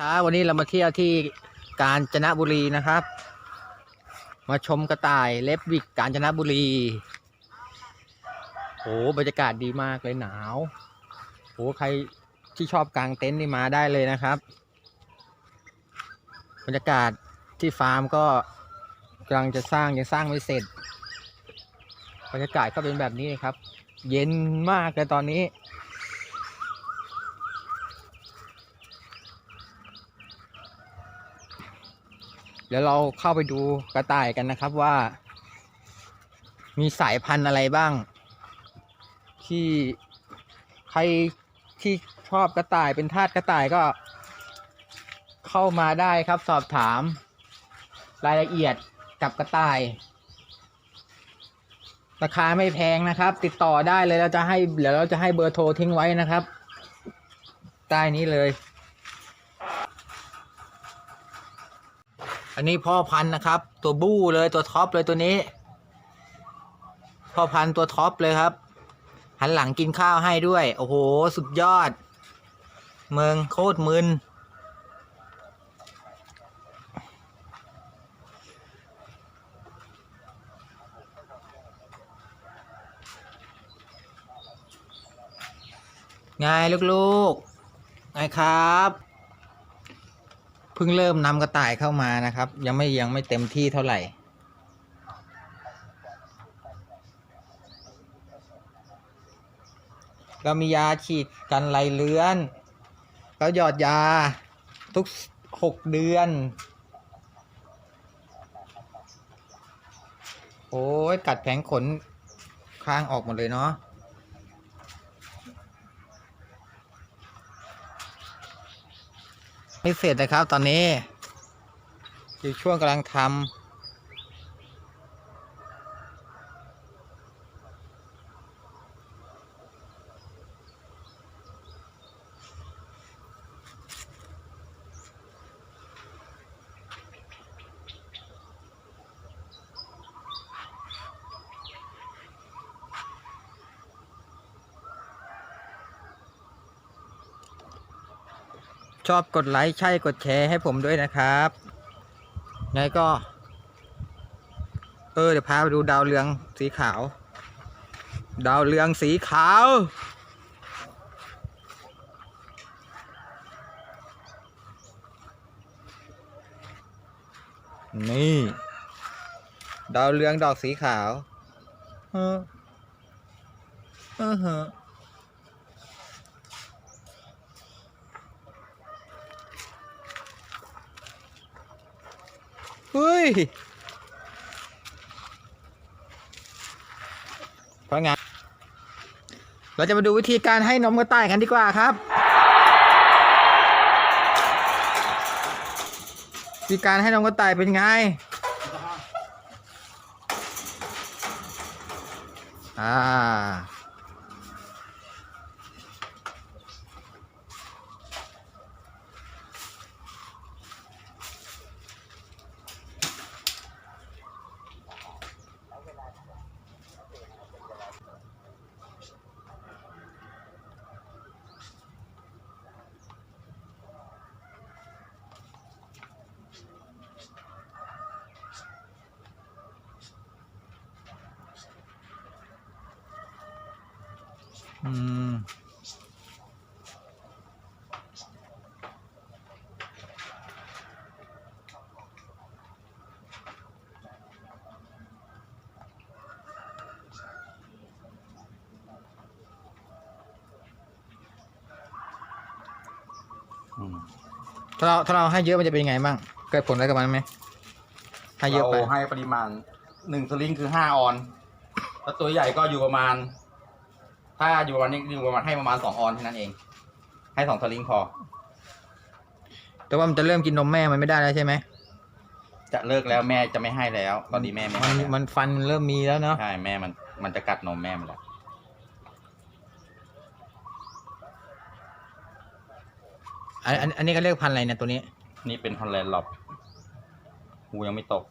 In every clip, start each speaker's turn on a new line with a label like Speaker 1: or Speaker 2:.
Speaker 1: ครับวันนี้เรามาเที่ยวที่กาญจนบุรีนะครับ มาชมกระต่ายเล็บวิกกาญจนบุรีโอ้บรรยากาศดีมากเลยหนาวโอ้ใครที่ชอบกางเต็นท์นี่มาได้เลยนะครับ บรรยากาศที่ฟาร์มก็กำลังจะสร้างยังสร้างไม่เสร็จ บรรยากาศก็เป็นแบบนี้ครับ เย็นมากเลยตอนนี้ เดี๋ยวเราเข้าไปดูกระต่ายกันนะครับว่า มีสายพันธุ์อะไรบ้าง ที่ใครที่ชอบกระต่ายเป็นทาสกระต่ายก็เข้ามาได้ครับสอบถาม รายละเอียดกับกระต่าย ราคาไม่แพงนะครับ ติดต่อได้เลยเราจะให้เดี๋ยวเราจะให้เบอร์โทรทิ้งไว้นะครับใต้นี้เลย อันนี้พ่อพันธุ์นะครับ ตัวบู้เลยตัวท็อปเลยตัวนี้ พ่อพันธุ์ตัวท็อปเลยครับ หันหลังกินข้าวให้ด้วย โอ้โห สุดยอด เมืองโคตรมึนไงลูกๆไงครับ พิ่งเริ่มนำกระต่ายเข้ามานะครับ ยังไม่ยังไม่เต็มที่เท่าไหร่ เรามียาฉีดกันไรเลื้อน แล้วหยอดยาทุกหกเดือน โอ้ยกัดแผงขน ข้างออกหมดเลยเนาะ ไม่เสร็จนะครับตอนนี้ อยู่ช่วงกำลังทำ ชอบกดไลค์ใช่กดแชร์ให้ผมด้วยนะครับไงก็ เออเดี๋ยวพาไปดูดาวเรืองสีขาว ดาวเรืองสีขาว นี่ ดาวเรืองดอกสีขาวเออเออฮะ เฮ้ ยเพราะงั้นเราจะมาดูวิธีการให้นมกระต่ายกันดีกว่าครับวิธีการให้นมกระต่ายเป็นไงอ่า อืม
Speaker 2: อืม
Speaker 1: ถ้าเราถ้าเราให้เยอะมันจะเป็นยังไงบ้างเกิดผลอะไรกับมันไหมให้เยอะไป
Speaker 2: ราให้ปริมาณหนึ่งสลิงคือห้าออน แล้วตัวใหญ่ก็อยู่ประมาณ ถ้าอยู่ประมาณนี้อยู่ประมาณให้ประมาณสองออนเท่านั้นเอง ให้สองสลิงพอ
Speaker 1: แต่ว่ามันจะเริ่มกินนมแม่มันไม่ได้แล้วใช่ไหม
Speaker 2: จะเลิกแล้วแม่จะไม่ให้แล้ว ตอนนี้แม่ไม่
Speaker 1: มั
Speaker 2: ให้
Speaker 1: น
Speaker 2: แล้ว
Speaker 1: มันฟันมันเริ่มมีแล้วเนาะ
Speaker 2: ใช่แม่มันมันจะกัดนมแม่มันแล้ว
Speaker 1: อันอันอันนี้ก็เรียกพันธุ์อะไรเนี่ยตัวนี้
Speaker 2: นี่เป็นฮอลแลนด์หลอบหูยังไม่ตก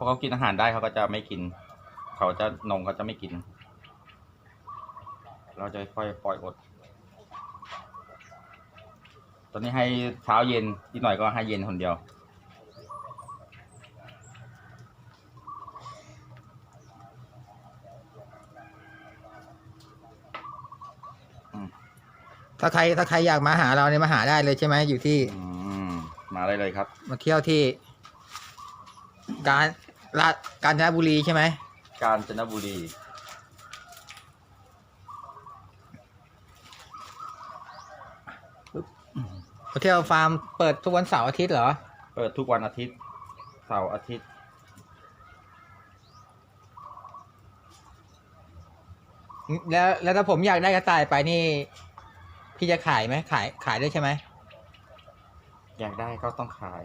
Speaker 2: อเขากินอาหารได้เขาก็จะไม่กิน เขาจะนมเขาจะไม่กิน เราจะค่อยปล่อยอด ตอนนี้ให้เช้าเย็นอีกหน่อยก็ให้เย็นคนเดียว
Speaker 1: ถ้าใครถ้าใครอยากมาหาเราเนี่ยมาหาได้เลยใช่ไหมอยู่ที่
Speaker 2: อืมมาได้เลยครับ
Speaker 1: มาเที่ยวที่ การ ลาดกาญจนบุรีใช่ไหม
Speaker 2: กาญจนบุรี
Speaker 1: มาเที่ยวฟาร์มเปิดทุกวันเสาร์อาทิตย์เหรอ
Speaker 2: เปิดทุกวันอาทิตย์ เสาร์อาทิตย์
Speaker 1: แล้วแล้วถ้าผมอยากได้กระต่ายไปนี่ พี่จะขายไหมขายขายด้วยใช่ไหม
Speaker 2: อยากได้ก็ต้องขาย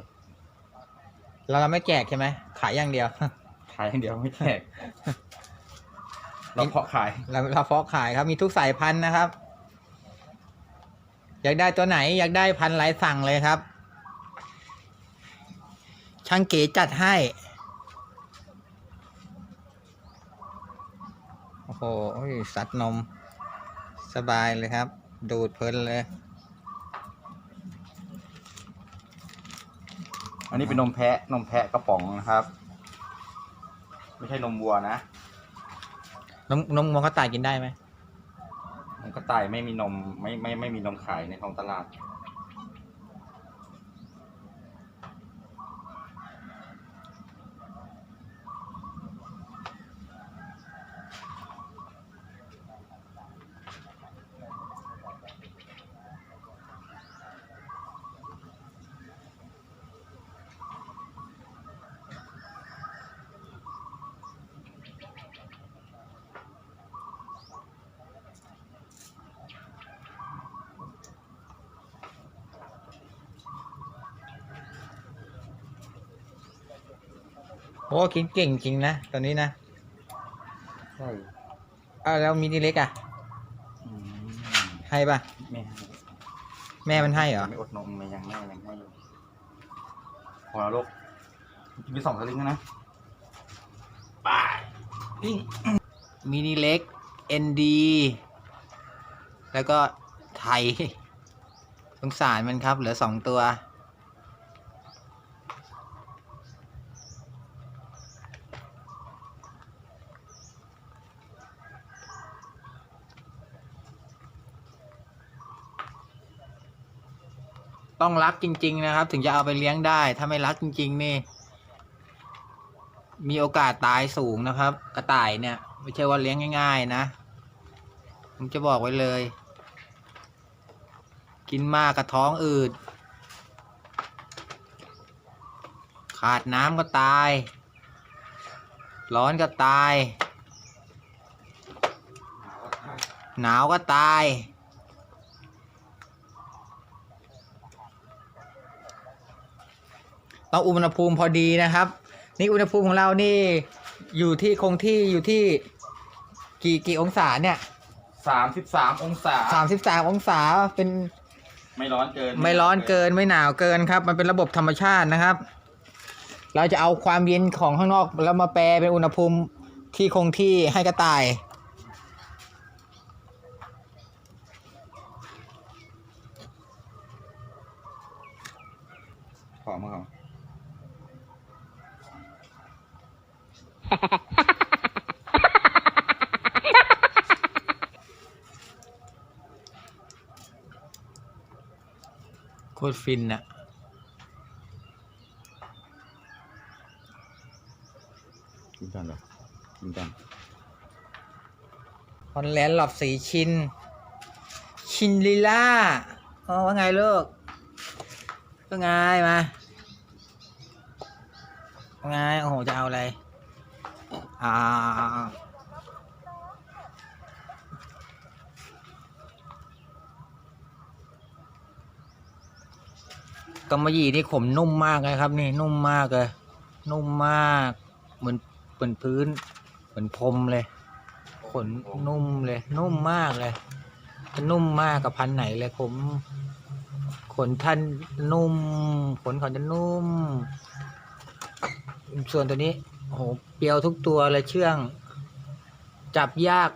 Speaker 1: เราเราไม่แจกใช่ไหมขายอย่างเดียว
Speaker 2: ขายอย่างเดียวไม่แจกเราเพาะขาย
Speaker 1: เราเราฟอกขายครับมีทุกสายพันธุ์นะครับ อยากได้ตัวไหน อยากได้พันธุ์ไรสั่งเลยครับ ช่างเก๋จัดให้โอ้โหสัตว์นม สบายเลยครับ ดูดเพลินเลย
Speaker 2: อันนี้เป็นนมแพะนมแพะกระป๋องนะครับ ไม่ใช่นมวัวนะ
Speaker 1: นมนมวัวกระต่ายกินได้ไหม
Speaker 2: นมกระต่ายไม่มีนมไม่ไม่ไม่มีนมขายในท้องตลาด
Speaker 1: โอ้กินเก่งจริงนะตัวนี้นะ
Speaker 2: ใช่
Speaker 1: อ้าวแล้วมินิเล็กอะ
Speaker 2: อืม
Speaker 1: ให้ปะ
Speaker 2: ไม่ให้
Speaker 1: แม่มันให้เหรอ
Speaker 2: ไม่อดนมไม่ยังแม่ยังให้อยู่พอแล้วลูกมีสองสลิงแล้วนะไปปิ้ง
Speaker 1: มินิเล็ก ND แล้วก็ไทย สงสารมันครับ เหลือสองตัว ต้องรักจริง ๆ นะครับ ถึงจะเอาไปเลี้ยงได้ ถ้าไม่รักจริง ๆ นี่ มีโอกาสตายสูงนะครับ กระต่ายเนี่ย ไม่ใช่ว่าเลี้ยงง่าย ๆ นะผมจะบอกไว้เลย กินมากกระท้องอืด ขาดน้ำก็ตาย ร้อนก็ตาย หนาวก็ตาย ต้องอุณหภูมิพอดีนะครับ นี่อุณหภูมิของเรานี่อยู่ที่คงที่อยู่ที่กี่กี่องศาเนี่ย
Speaker 2: สามสิบสามองศา
Speaker 1: สามสิบสามองศาเป็น
Speaker 2: ไม่ร้อนเกิน
Speaker 1: ไม่ร้อนเกินไม่หนาวเกินครับ มันเป็นระบบธรรมชาตินะครับ เราจะเอาความเย็นของข้างนอกแล้วมาแปลเป็นอุณหภูมิที่คงที่ให้กระต่าย
Speaker 2: ขอมาเขา
Speaker 1: โคตรฟินอะ
Speaker 2: กินกันเหรอกินกัน
Speaker 1: ฮอนแลนด์หลอบสีชิน ชินลิล่าอ๋อว่าไงลูกว่าไงมาว่าไงโอ้โหจะเอาอะไรอ่า กำมะหยี่นี่ขมนุ่มมากเลยครับ นี่นุ่มมากเลยนุ่มมาก เหมือนเหมือนพื้น เหมือนพรมเลย ขนนุ่มเลย นุ่มมากเลยนุ่มมากกับพันไหนเลยผม ขนท่านนุ่ม ขนเขาจะนุ่ม ส่วนตัวนี้โอ้โหเปรียวทุกตัวเลยเชื่อง จับยาก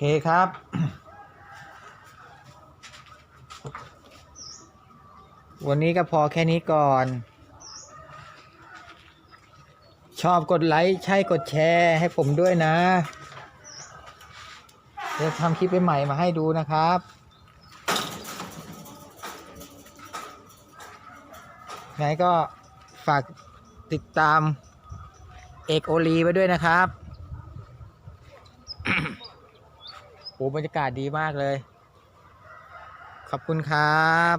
Speaker 1: เคครับ วันนี้ก็พอแค่นี้ก่อน ชอบกดไลค์ ใช่กดแชร์ให้ผมด้วยนะ เดี๋ยวทำคลิปใหม่มาให้ดูนะครับไงก็ฝากติดตามเอกโอลีไว้ด้วยนะครับ โอ้บรรยากาศดีมากเลย ขอบคุณครับ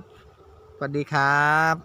Speaker 1: สวัสดีครับ